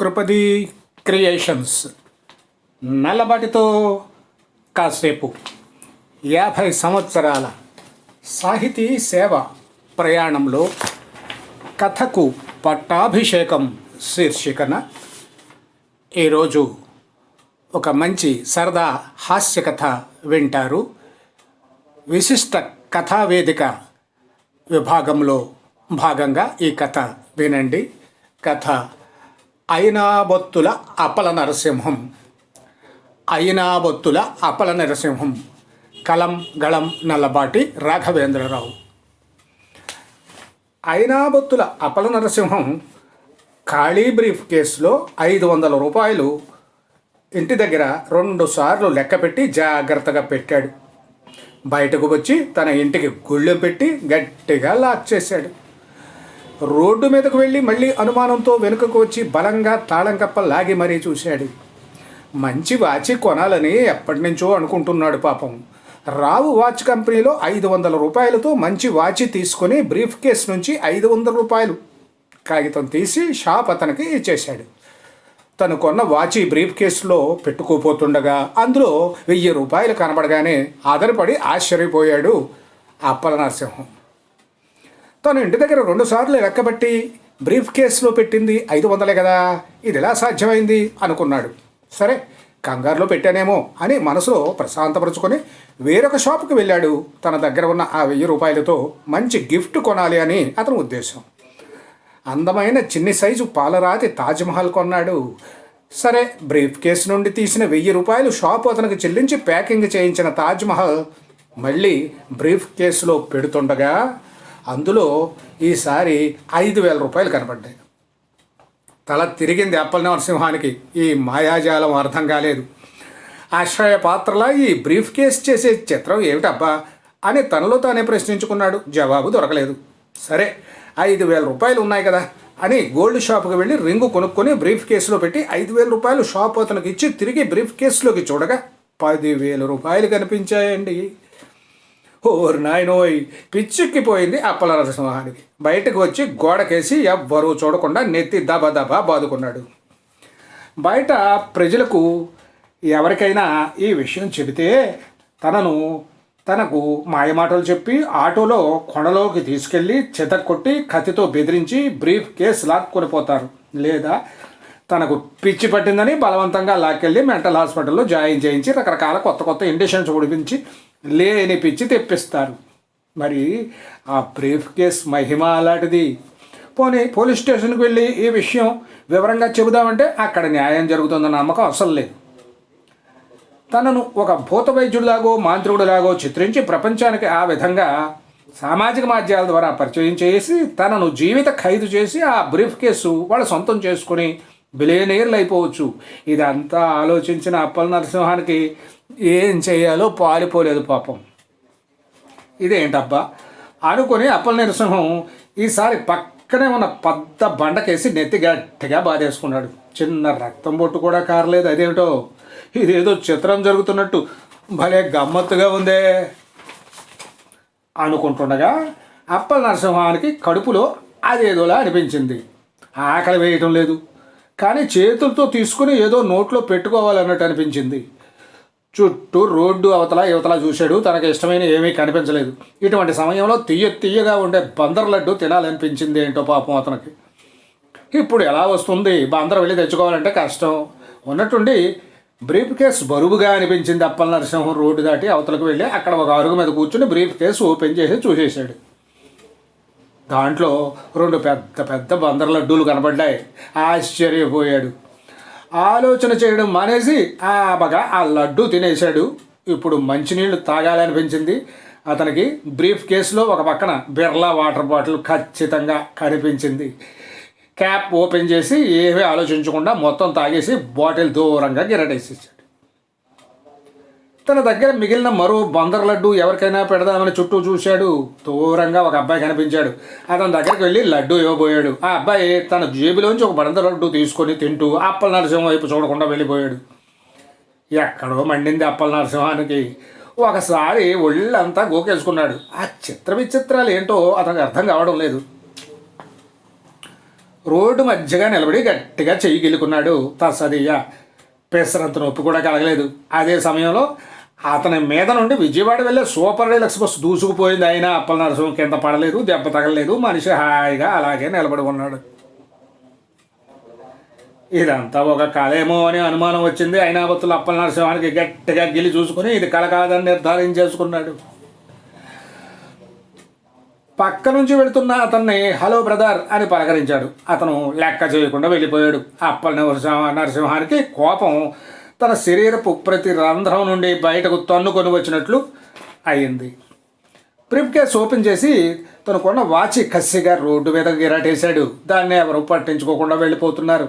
కృపది creations. నల్లబాటితో కాసేపు యాభై సంవత్సరాల సాహితీ సేవ ప్రయాణంలో కథకు పట్టాభిషేకం శీర్షికన ఈరోజు ఒక మంచి సరదా హాస్య కథ వింటారు. విశిష్ట కథావేదిక విభాగంలో భాగంగా ఈ కథ వినండి. కథ అయినాబొత్తుల అపల నరసింహం. అయినాబొత్తుల అపల నరసింహం. కలం గళం నల్లబాటి రాఘవేంద్రరావు. అయినాబొత్తుల అపల నరసింహం ఖాళీ బ్రీఫ్ కేసులో ఐదు వందల రూపాయలు ఇంటి దగ్గర రెండు సార్లు లెక్కపెట్టి జాగ్రత్తగా పెట్టాడు. బయటకు వచ్చి తన ఇంటికి గుళ్ళు పెట్టి గట్టిగా లాక్ చేశాడు. రోడ్డు మీదకు వెళ్ళి మళ్ళీ అనుమానంతో వెనుకకు వచ్చి బలంగా తాళం కప్ప లాగి మరీ చూశాడు. మంచి వాచి కొనాలని ఎప్పటి నుంచో అనుకుంటున్నాడు పాపం. రావు వాచ్ కంపెనీలో ఐదు వందల రూపాయలతో మంచి వాచి తీసుకొని బ్రీఫ్ కేస్ నుంచి ఐదు వందల రూపాయలు కాగితం తీసి షాప్ అతనికి ఇచ్చేశాడు. తను కొన్న వాచి బ్రీఫ్ కేసులో పెట్టుకోపోతుండగా అందులో వెయ్యి రూపాయలు కనబడగానే ఆధారపడి ఆశ్చర్యపోయాడు అప్పల నరసింహం తను ఇంటి దగ్గర రెండుసార్లు లెక్కబెట్టి బ్రీఫ్ కేసులో పెట్టింది ఐదు వందలే కదా. ఇది ఎలా సాధ్యమైంది? అనుకున్నాడు. సరే కంగారులో పెట్టానేమో అని మనసులో ప్రశాంతపరుచుకొని వేరొక షాపుకి వెళ్ళాడు. తన దగ్గర ఉన్న ఆ వెయ్యి రూపాయలతో మంచి గిఫ్ట్ కొనాలి అని అతని ఉద్దేశం. అందమైన చిన్ని సైజు పాలరాతి తాజ్మహల్ కొన్నాడు. సరే బ్రీఫ్ కేసు నుండి తీసిన వెయ్యి రూపాయలు షాపు అతనికి చెల్లించి ప్యాకింగ్ చేయించిన తాజ్మహల్ మళ్ళీ బ్రీఫ్ కేసులో పెడుతుండగా అందులో ఈసారి ఐదు వేల రూపాయలు కనపడ్డాయి తల తిరిగింది అప్పల నరసింహానికి. ఈ మాయాజాలం అర్థం కాలేదు. ఆశ్రయ పాత్రలా ఈ బ్రీఫ్ కేస్ చేసే చిత్రం ఏమిటబ్బా అని తనలో తానే ప్రశ్నించుకున్నాడు. జవాబు దొరకలేదు. సరే ఐదు వేల రూపాయలు ఉన్నాయి కదా అని గోల్డ్ షాప్కి వెళ్ళి రింగు కొనుక్కొని బ్రీఫ్ కేసులో పెట్టి ఐదు వేల రూపాయలు షాప్ అతనికి ఇచ్చి తిరిగి బ్రీఫ్ కేసులోకి చూడగా పదివేల రూపాయలు కనిపించాయండి. ఓరు నాయనోయ్ పిచ్చెక్కిపోయింది అప్పల నరసింహానికి బయటకు వచ్చి గోడకేసి ఎవ్వరూ చూడకుండా నెత్తి దబ దబా బాదుకున్నాడు. బయట ప్రజలకు ఎవరికైనా ఈ విషయం చెబితే తనను తనకు మాయమాటలు చెప్పి ఆటోలో కొండలోకి తీసుకెళ్ళి చెతక్కొట్టి కత్తితో బెదిరించి బ్రీఫ్ కేస్ లాక్కొని పోతారు. లేదా తనకు పిచ్చి పట్టిందని బలవంతంగా లాక్కెళ్ళి మెంటల్ హాస్పిటల్లో జాయిన్ చేయించి రకరకాల కొత్త కొత్త ఇండిషన్స్ ఉడిపించి లేని పిచ్చి తెప్పిస్తారు. మరి ఆ బ్రీఫ్ కేస్ మహిమ అలాంటిది పోనీ పోలీస్ స్టేషన్కి వెళ్ళి ఈ విషయం వివరంగా చెబుదామంటే అక్కడ న్యాయం జరుగుతుందన్న నమ్మకం అసలు లేదు. తనను ఒక భూత వైద్యుడిలాగో మాంత్రికుడిలాగో చిత్రించి ప్రపంచానికి ఆ విధంగా సామాజిక మాధ్యమాల ద్వారా పరిచయం చేసి తనను జీవిత ఖైదు చేసి ఆ బ్రీఫ్ కేసు వాళ్ళు సొంతం చేసుకుని బిలియనీర్లు అయిపోవచ్చు. ఇదంతా ఆలోచించిన అప్పల నరసింహానికి ఏం చేయాలో పాలిపోలేదు పాపం. ఇదేంటబ్బా? అనుకుని అప్పల నరసింహం ఈసారి పక్కనే ఉన్న పెద్ద బండకేసి నెత్తి గట్టిగా బాధేసుకున్నాడు. చిన్న రక్తం బొట్టు కూడా కారలేదు అదేమిటో? ఇదేదో చిత్రం జరుగుతున్నట్టు భలే గమ్మత్తుగా ఉందే అనుకుంటుండగా అప్పల నరసింహానికి కడుపులో అదేదోలా అనిపించింది. ఆకలి వేయటం లేదు. కానీ చేతులతో తీసుకుని ఏదో నోట్లో పెట్టుకోవాలన్నట్టు అనిపించింది. చుట్టూ రోడ్డు అవతల యువతల చూశాడు. తనకు ఇష్టమైన ఏమీ కనిపించలేదు. ఇటువంటి సమయంలో తీయ తీయగా ఉండే బందర్ లడ్డు తినాలనిపించింది ఏంటో పాపం అతనికి. ఇప్పుడు ఎలా వస్తుంది? బందర్ వెళ్ళి తెచ్చుకోవాలంటే కష్టం. ఉన్నట్టుండి బ్రీఫ్ కేస్ బరువుగా అనిపించింది అప్పల నరసింహం రోడ్డు దాటి అవతలకు వెళ్ళి అక్కడ ఒక అరుగు మీద కూర్చుని బ్రీఫ్ కేసు ఓపెన్ చేసి చూసేశాడు. దాంట్లో రెండు పెద్ద పెద్ద బందర్ లడ్డూలు కనబడ్డాయి. ఆశ్చర్యపోయాడు. ఆలోచన చేయడం మానేసి ఆ బగా ఆ లడ్డు తినేశాడు. ఇప్పుడు మంచినీళ్ళు తాగాలనిపించింది. అతనికి బ్రీఫ్ కేసులో ఒక పక్కన బిర్లా వాటర్ బాటిల్ ఖచ్చితంగా కనిపించింది. క్యాప్ ఓపెన్ చేసి ఏమీ ఆలోచించకుండా మొత్తం తాగేసి బాటిల్ దూరంగా గిరటేసేసాడు తన దగ్గర మిగిలిన మరో బందర్ లడ్డు ఎవరికైనా పెడదామని చుట్టూ చూశాడు. దూరంగా ఒక అబ్బాయి కనిపించాడు. అతని దగ్గరికి వెళ్ళి లడ్డు ఇవ్వబోయాడు. ఆ అబ్బాయి తన జేబులోంచి ఒక బందర్ లడ్డు తీసుకొని తింటూ అప్పల నరసింహ వైపు చూడకుండా వెళ్ళిపోయాడు. ఎక్కడో మండింది అప్పల నరసింహానికి. ఒకసారి ఒళ్ళంతా గోకేసుకున్నాడు. ఆ చిత్ర విచిత్రాలు ఏంటో అతనికి అర్థం కావడం లేదు. రోడ్డు మధ్యగా నిలబడి గట్టిగా చెయ్యి గిల్లుకున్నాడు తసదియ్య పెసరంత నొప్పి కూడా కలగలేదు. అదే సమయంలో అతని మీద నుండి విజయవాడ వెళ్ళే సూపర్ డీలక్స్ బస్సు దూసుకుపోయింది. అయినా అప్పల నరసింహం కింద పడలేదు దెబ్బ తగలలేదు. మనిషి హాయిగా అలాగే నిలబడి ఉన్నాడు. ఇదంతా ఒక కళేమో అని అనుమానం వచ్చింది. అయినాబత్తులు అప్పల నరసింహానికి గట్టిగా గిలి చూసుకుని ఇది కళ కాదని నిర్ధారించేసుకున్నాడు పక్క నుంచి వెళుతున్న అతన్ని హలో బ్రదర్ అని పలకరించాడు. అతను లెక్క చేయకుండా వెళ్ళిపోయాడు. అప్పల నరసింహ నరసింహానికి కోపం తన శరీరపు ప్రతి రంధ్రం నుండి బయటకు తన్నుకొని వచ్చినట్లు అయింది. ప్రిప్ కేస్ ఓపెన్ చేసి తను కొన్న వాచి కసిగా రోడ్డు మీద గిరాటేశాడు దాన్ని ఎవరు పట్టించుకోకుండా వెళ్ళిపోతున్నారు.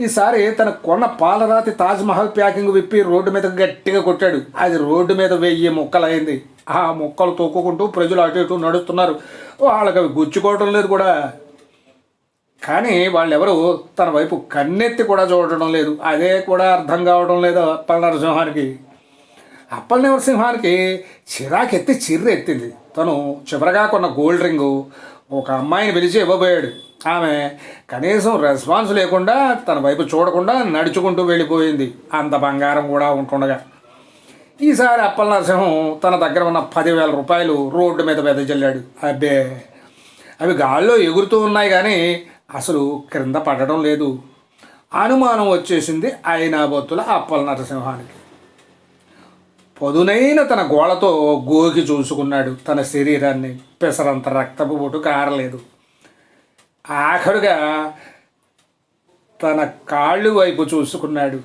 ఈసారి తన కొన్న పాలరాతి తాజ్మహల్ ప్యాకింగ్ విప్పి రోడ్డు మీద గట్టిగా కొట్టాడు. అది రోడ్డు మీద వెయ్యి ముక్కలైంది. ఆ ముక్కలు తొక్కుకుంటూ ప్రజలు అటు ఇటు నడుస్తున్నారు. వాళ్ళకి అవి గుచ్చుకోవడం లేదు కూడా. కానీ వాళ్ళెవరు తన వైపు కన్నెత్తి కూడా చూడడం లేదు. అదే కూడా అర్థం కావడం లేదు అప్పల నరసింహానికి అప్పల నరసింహానికి చిరాకెత్తి చిర్రు ఎత్తింది తను చివరగా కొన్న గోల్డ్ రింగు ఒక అమ్మాయిని పిలిచి ఇవ్వబోయాడు. ఆమె కనీసం రెస్పాన్స్ లేకుండా తన వైపు చూడకుండా నడుచుకుంటూ వెళ్ళిపోయింది. అంత బంగారం కూడా ఉంటుండగా. ఈసారి అప్పల నరసింహం తన దగ్గర ఉన్న పదివేల రూపాయలు రోడ్డు మీద వెదజల్లాడు అబ్బే! అవి గాల్లో ఎగురుతూ ఉన్నాయి కానీ అసలు క్రింద పడడం లేదు. అనుమానం వచ్చేసింది ఆయన బొత్తుల అప్పల నరసింహానికి. పదునైన తన గోళతో గోకి చూసుకున్నాడు. తన శరీరాన్ని పెసరంత రక్తపు బొట్టు కారలేదు ఆఖరుగా తన కాళ్ళు వైపు చూసుకున్నాడు.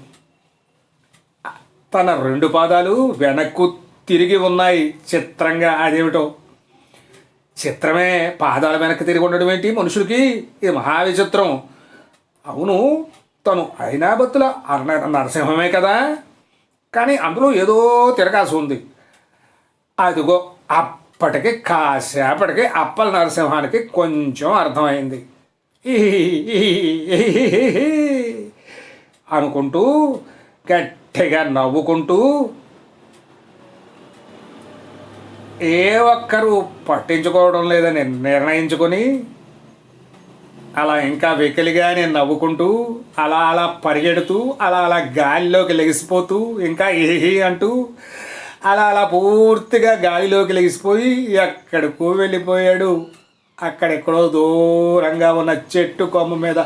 తన రెండు పాదాలు వెనక్కు తిరిగి ఉన్నాయి. చిత్రంగా అదేమిటో చిత్రమే పాదాల వెనక్కి తిరిగి ఉండడం ఏంటి? మనుషులకి ఇది మహావిచిత్రం. అవును తను అయినాబత్తుల అర్ణ నరసింహమే కదా? కానీ అందులో ఏదో తిరగాల్సి ఉంది. అదిగో అప్పటికి కాసేపటికి అప్పల నరసింహానికి కొంచెం అర్థమైంది. అనుకుంటూ గట్టిగా నవ్వుకుంటూ ఏ ఒక్కరూ పట్టించుకోవడం లేదని నిర్ణయించుకొని అలా ఇంకా వెకిలిగా నేను నవ్వుకుంటూ అలా అలా పరిగెడుతూ అలా అలా గాలిలోకి లెగిసిపోతూ ఇంకా ఏహి అంటూ అలా అలా పూర్తిగా గాలిలోకి లెగిసిపోయి ఎక్కడికో వెళ్ళిపోయాడు. అక్కడెక్కడో దూరంగా ఉన్న చెట్టు కొమ్మ మీద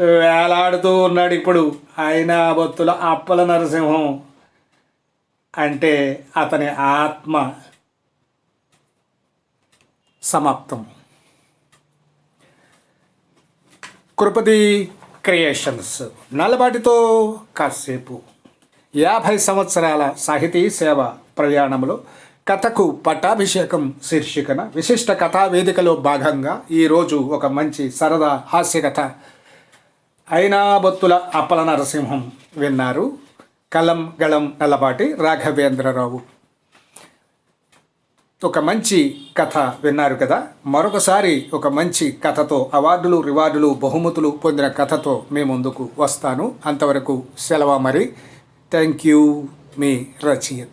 వేలాడుతూ ఉన్నాడు ఇప్పుడు ఆయన బొత్తుల అప్పల నరసింహం. అంటే అతని ఆత్మ సమాప్తం. కృపతి క్రియేషన్స్. నల్లబాటితో కాసేపు. యాభై సంవత్సరాల సాహితీ సేవ ప్రయాణంలో కథకు పట్టాభిషేకం శీర్షికన విశిష్ట కథా వేదికలో భాగంగా ఈరోజు ఒక మంచి సరదా హాస్యకథ అయినా బొత్తుల అప్పల నరసింహం విన్నారు. కలం గళం నల్లబాటి రాఘవేంద్రరావు. ఒక మంచి కథ విన్నారు కదా? మరొకసారి ఒక మంచి కథతో అవార్డులు రివార్డులు బహుమతులు పొందిన కథతో మీ ముందుకు వస్తాను. అంతవరకు సెలవు మరి. థ్యాంక్ యూ మీ రచయిత.